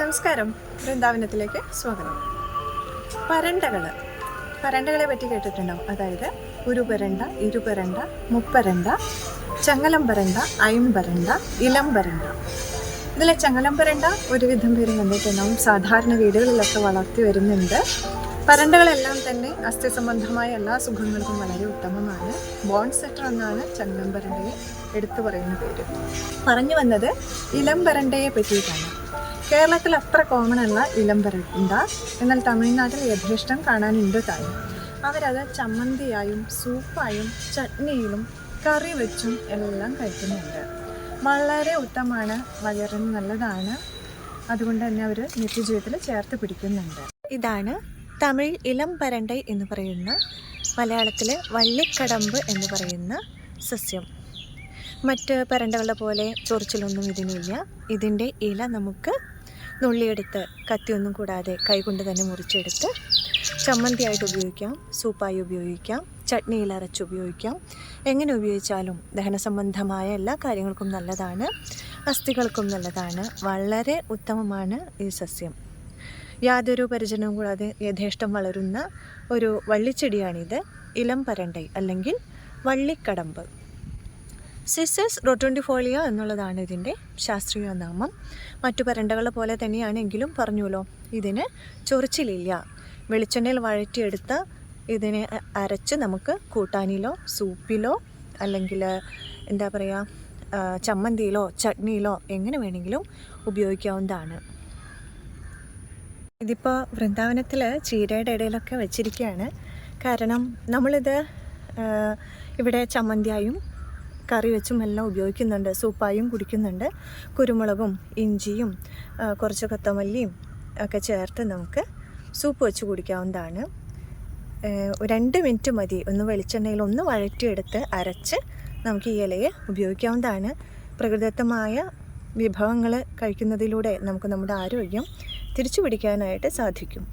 നമസ്കാരം. വൃന്ദാവനത്തിലേക്ക് സ്വാഗതം. പരണ്ടകൾ പരണ്ടകളെ പറ്റി കേട്ടിട്ടുണ്ടാവും അതായത് ഉരുപരണ്ട ഇരുപരണ്ട മുപ്പരണ്ട ചങ്ങലം പരണ്ട അയമ്പരണ്ട ഇളം പരണ്ട ഇതിലെ ചങ്ങലം പരണ്ട ഒരുവിധം പേര് കണ്ടിട്ടുണ്ടാവും സാധാരണ വീടുകളിലൊക്കെ വളർത്തി വരുന്നുണ്ട്. പരണ്ടകളെല്ലാം തന്നെ അസ്ഥി സംബന്ധമായ എല്ലാ സുഖങ്ങൾക്കും വളരെ ഉത്തമമാണ്. ബോൺ സെറ്റർ എന്നാണ് ചങ്ങലം പരണ്ടയെ എടുത്തു പറയുന്ന പേര്. പറഞ്ഞു വന്നത് ഇളം പരണ്ടയെ പറ്റിയിട്ടാണ്. കേരളത്തിൽ അത്ര കോമൺ അല്ല ഇളം പരണ്ട. എന്നാൽ തമിഴ്നാട്ടിൽ യഥേഷ്ടം കാണാനുണ്ട് താനും അവരത് ചമ്മന്തിയായും സൂപ്പായും ചട്നിയിലും കറി വെച്ചും എല്ലാം കഴിക്കുന്നുണ്ട്. വളരെ ഉത്തമമാണ് വയറിന് നല്ലതാണ്. അതുകൊണ്ട് തന്നെ അവർ നിത്യജീവിതത്തിൽ ചേർത്ത് പിടിക്കുന്നുണ്ട്. ഇതാണ് തമിഴ് ഇളം പരണ്ടൈ എന്ന് പറയുന്ന മലയാളത്തിലെ വള്ളിക്കടമ്പ് എന്ന് പറയുന്ന സസ്യം. മറ്റ് പരണ്ടകളുടെ പോലെ ചൊറിച്ചിലൊന്നും ഇതിനില്ല. ഇതിന്റെ ഇല നമുക്ക് നുള്ളിയെടുത്ത് കത്തിയൊന്നും കൂടാതെ കൈകൊണ്ട് തന്നെ മുറിച്ചെടുത്ത് ചമ്മന്തിയായിട്ട് ഉപയോഗിക്കാം സൂപ്പായി ഉപയോഗിക്കാം ചട്നിയിൽ അരച്ച് ഉപയോഗിക്കാം. എങ്ങനെ ഉപയോഗിച്ചാലും ദഹന സംബന്ധമായ എല്ലാ കാര്യങ്ങൾക്കും നല്ലതാണ് അസ്ഥികൾക്കും നല്ലതാണ് വളരെ ഉത്തമമാണ് ഈ സസ്യം. യാതൊരു പരിചരണവും കൂടാതെ യഥേഷ്ടം വളരുന്ന ഒരു വള്ളിച്ചെടിയാണിത്. ഇളം പരണ്ടൈ അല്ലെങ്കിൽ വള്ളിക്കടമ്പ്. സിസസ് റൊട്ടോണ്ടിഫോളിയ എന്നുള്ളതാണ് ഇതിന്റെ ശാസ്ത്രീയ നാമം. മറ്റു പരണ്ടകളെ പോലെ തന്നെയാണെങ്കിലും പറഞ്ഞുല്ലോ ഇതിന് ചൊറിച്ചിലില്ല. വെളിച്ചെണ്ണയിൽ വഴറ്റിയെടുത്ത ഇതിനെ അരച്ച് നമുക്ക് കൂട്ടാനിലോ സൂപ്പിലോ അല്ലെങ്കിൽ എന്താ പറയുക ചമ്മന്തിയിലോ ചട്നിയിലോ എങ്ങനെ വേണമെങ്കിലും ഉപയോഗിക്കാവുന്നതാണ്. ഇതിപ്പോൾ വൃന്ദാവനത്തിൽ ചീരയുടെ ഇടയിലൊക്കെ വെച്ചിരിക്കുകയാണ് കാരണം നമ്മളിത് ഇവിടെ ചമ്മന്തിയായും കറി വെച്ചും എല്ലാം ഉപയോഗിക്കുന്നുണ്ട്. സൂപ്പായും കുടിക്കുന്നുണ്ട്. കുരുമുളകും ഇഞ്ചിയും കുറച്ച് കൊത്തമല്ലിയും ഒക്കെ ചേർത്ത് നമുക്ക് സൂപ്പ് വെച്ച് കുടിക്കാവുന്നതാണ്. രണ്ട് മിനിറ്റ് മതി. ഒന്ന് വെളിച്ചെണ്ണയിൽ ഒന്ന് വഴറ്റിയെടുത്ത് അരച്ച് നമുക്ക് ഈ ഇലയെ ഉപയോഗിക്കാവുന്നതാണ്. പ്രകൃതിദത്തമായ വിഭവങ്ങൾ കഴിക്കുന്നതിലൂടെ നമുക്ക് നമ്മുടെ ആരോഗ്യം തിരിച്ചു പിടിക്കാനായിട്ട് സാധിക്കും.